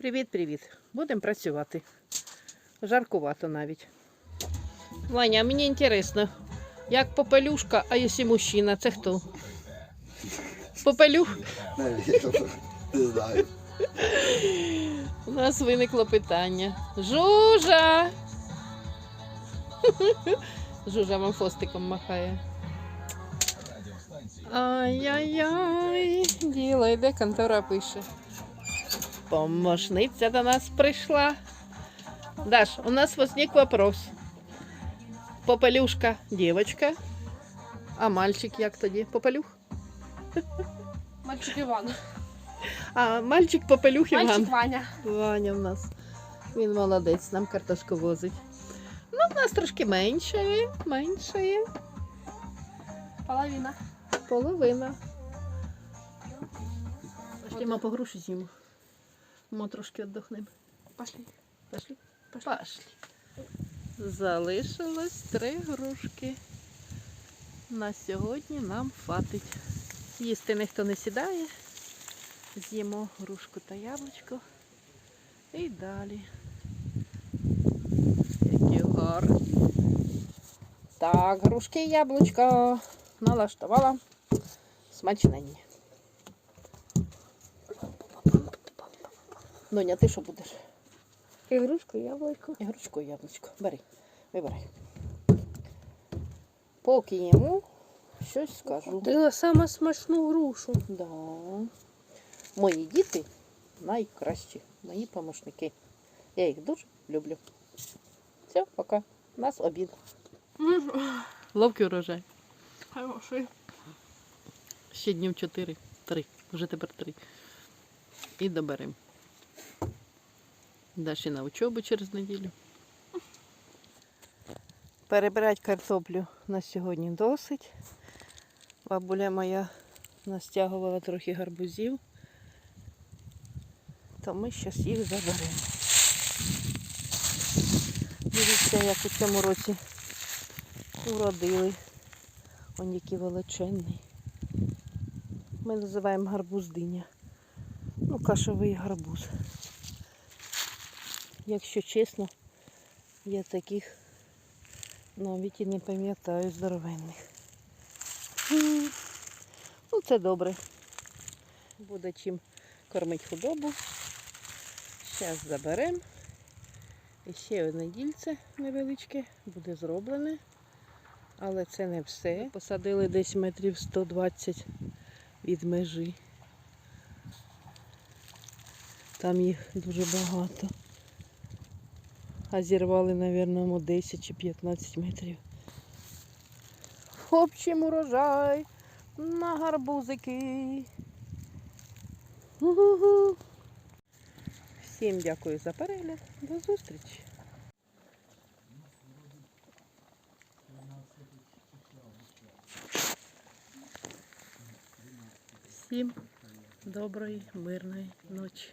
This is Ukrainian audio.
Привіт-привіт. Будемо працювати. Жаркувато навіть. Ваня, мені інтересно, як попелюшка, а якщо мужчина, це хто? Попелюх? Не знаю. У нас виникло питання. Жужа! Жужа вам фостиком махає. Ай-яй-яй, діло йде, контора пише. Помощниця до нас прийшла. Даш, у нас возник вопрос. Попелюшка дівчинка, а мальчик як тоді? Попелюх? Мальчик Іван. А мальчик попелюх Іван. Мальчик Ваня. Ваня в нас. Він молодець, нам картошку возить. Ну, в нас трошки менше, є, менше. Половина. Половина. Пошли, ми по груші з'їмо. Ми трошки віддохнемо. Пошли. Пошли? Пошли. Залишилось три грушки. На сьогодні нам хватить. Їсти ніхто не сідає. З'їмо грушку та яблучко. І далі. Які гарні. Так, грушки і яблучко налаштувала. Смачненні. Доня, ти що будеш? Ігрушку, яблуко. Ігрушку і яблучко. Бери, вибирай. Поки йому щось скажу. Ти саме смачну грушу. Да. Мої діти найкращі, мої помощники. Я їх дуже люблю. Все, пока. У нас обід. Ловкий урожай. Хороший. Ще днів чотири. Три. Вже тепер три. І доберемо. Далі на учобу через неділю. Перебирати картоплю на сьогодні досить. Бабуля моя настягувала трохи гарбузів. То ми зараз їх заберемо. Дивіться, як у цьому році уродили. Он який величезний. Ми називаємо гарбуз диня. Ну, кашовий гарбуз. Якщо чесно, я таких навіть і не пам'ятаю здоровенних. Ну, це добре. Буде чим кормити худобу. Зараз заберемо. І ще одне дільце невеличке буде зроблене. Але це не все. Посадили десь метрів 120 від межі. Там їх дуже багато. А зірвали, мабуть, 10 чи 15 метрів. Общим урожай на гарбузики. Гу-гу-гу. Всім дякую за перегляд. До зустрічі. Всім доброї, мирної ночі.